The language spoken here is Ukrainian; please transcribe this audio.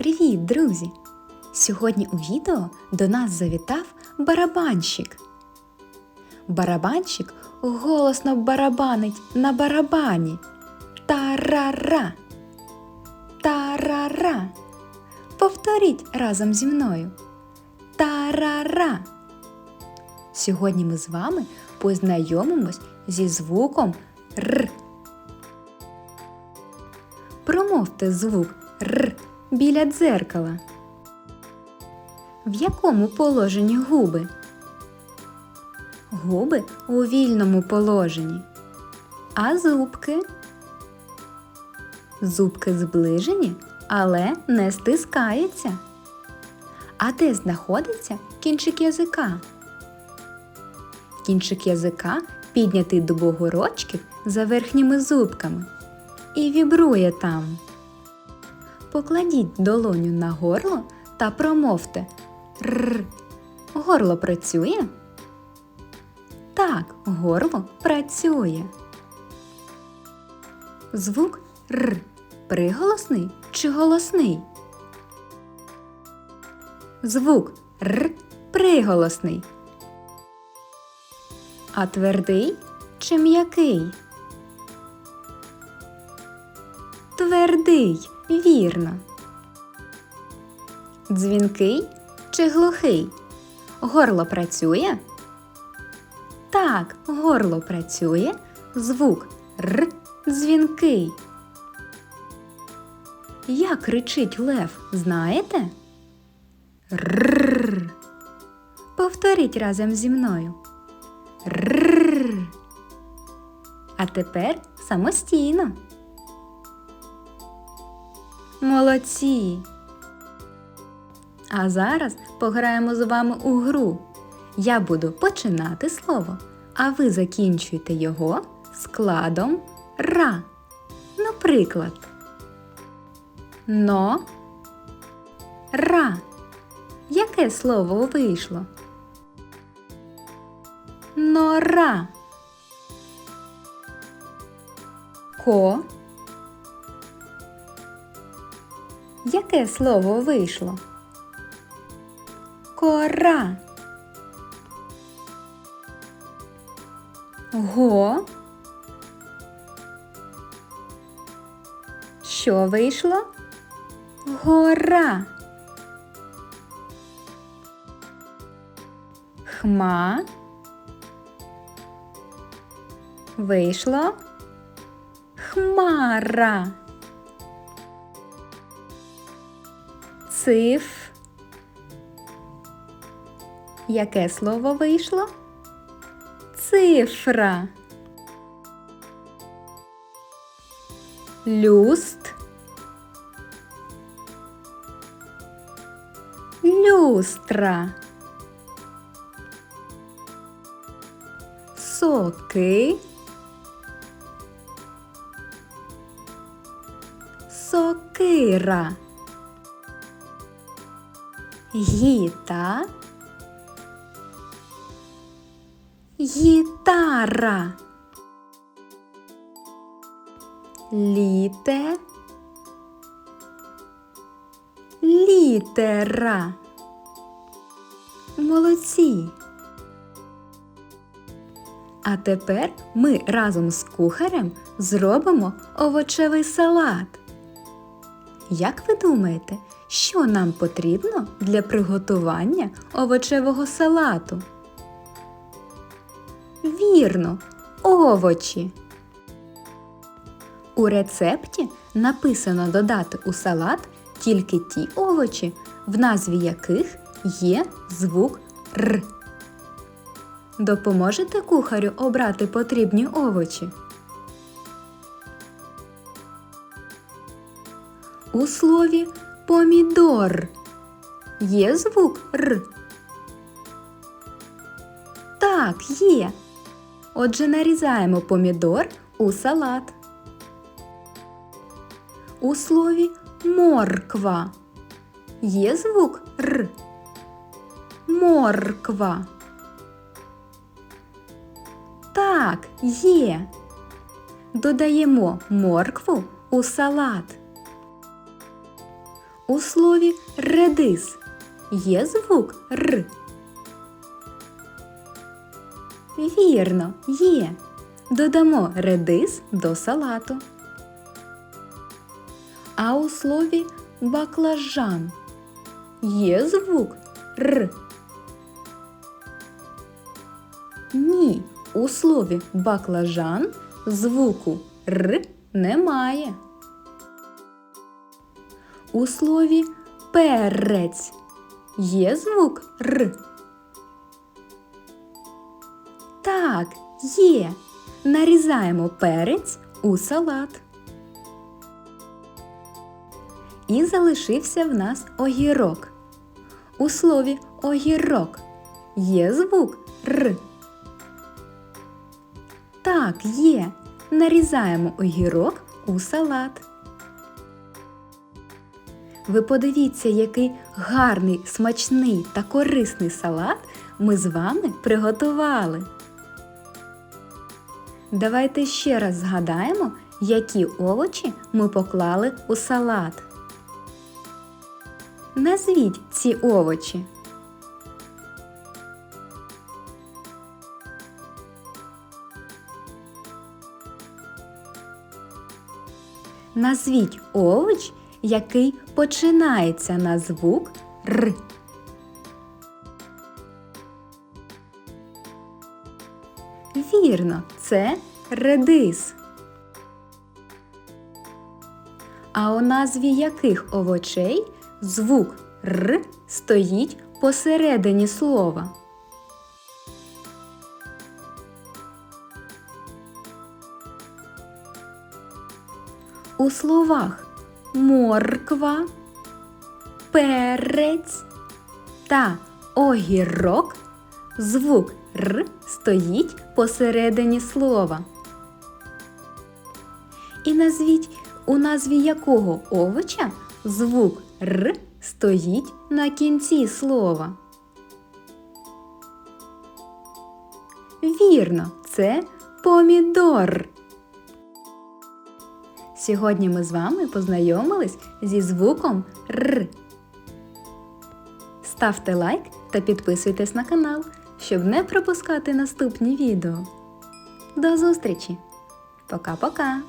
Привіт, друзі! Сьогодні у відео до нас завітав барабанщик. Барабанщик голосно барабанить на барабані. Тарара. Тарара. Повторіть разом зі мною. Тарара. Сьогодні ми з вами познайомимось зі звуком Р. Промовте звук Р біля дзеркала. В якому положенні губи? Губи у вільному положенні. А зубки? Зубки зближені, але не стискаються. А де знаходиться кінчик язика? Кінчик язика піднятий до бугорочків за верхніми зубками і вібрує там. Покладіть долоню на горло та промовте Р. Горло працює? Так, горло працює. Звук Р приголосний чи голосний? Звук Р приголосний. А твердий чи м'який? Твердий, вірно. Дзвінкий чи глухий? Горло працює? Так, горло працює. Звук Р дзвінкий. Як кричить лев, знаєте? Рррр. Повторіть разом зі мною. Рррр. А тепер самостійно. Молодці! А зараз пограємо з вами у гру. Я буду починати слово, а ви закінчуєте його складом ра. Наприклад, но ра. Яке слово вийшло? Нора. Ко. Яке слово вийшло? Кора. Го. Що вийшло? Гора. Хма. Вийшло. Хмара. Циф. Яке слово вийшло? Цифра. Люст. Люстра. Соки. Сокира. Гіта. Гітара. Літе. Літера. Молодці. А тепер ми разом з кухарем зробимо овочевий салат. Як ви думаєте, що нам потрібно для приготування овочевого салату? Вірно, овочі. У рецепті написано додати у салат тільки ті овочі, в назві яких є звук Р. Допоможете кухарю обрати потрібні овочі? У слові помідор є звук Р. Так, є. Отже, нарізаємо помідор у салат. У слові морква є звук Р. Морква. Так, є. Додаємо моркву у салат. У слові редис є звук Р. Вірно, є. Додамо редис до салату. А у слові баклажан є звук Р. Ні, у слові баклажан звуку Р немає. У слові перець є звук Р. Так, є. Нарізаємо перець у салат. І залишився в нас огірок. У слові огірок є звук Р. Так, є. Нарізаємо огірок у салат. Ви подивіться, який гарний, смачний та корисний салат ми з вами приготували. Давайте ще раз згадаємо, які овочі ми поклали у салат. Назвіть ці овочі. Назвіть овоч, який починається на звук Р. Вірно, це редис. А у назві яких овочей звук Р стоїть посередині слова? У словах морква, перець та огірок звук Р стоїть посередині слова. І назвіть, у назві якого овоча звук Р стоїть на кінці слова. Вірно, це помідор. Сьогодні ми з вами познайомились зі звуком Р. Ставте лайк та підписуйтесь на канал, щоб не пропускати наступні відео. До зустрічі! Пока-пока!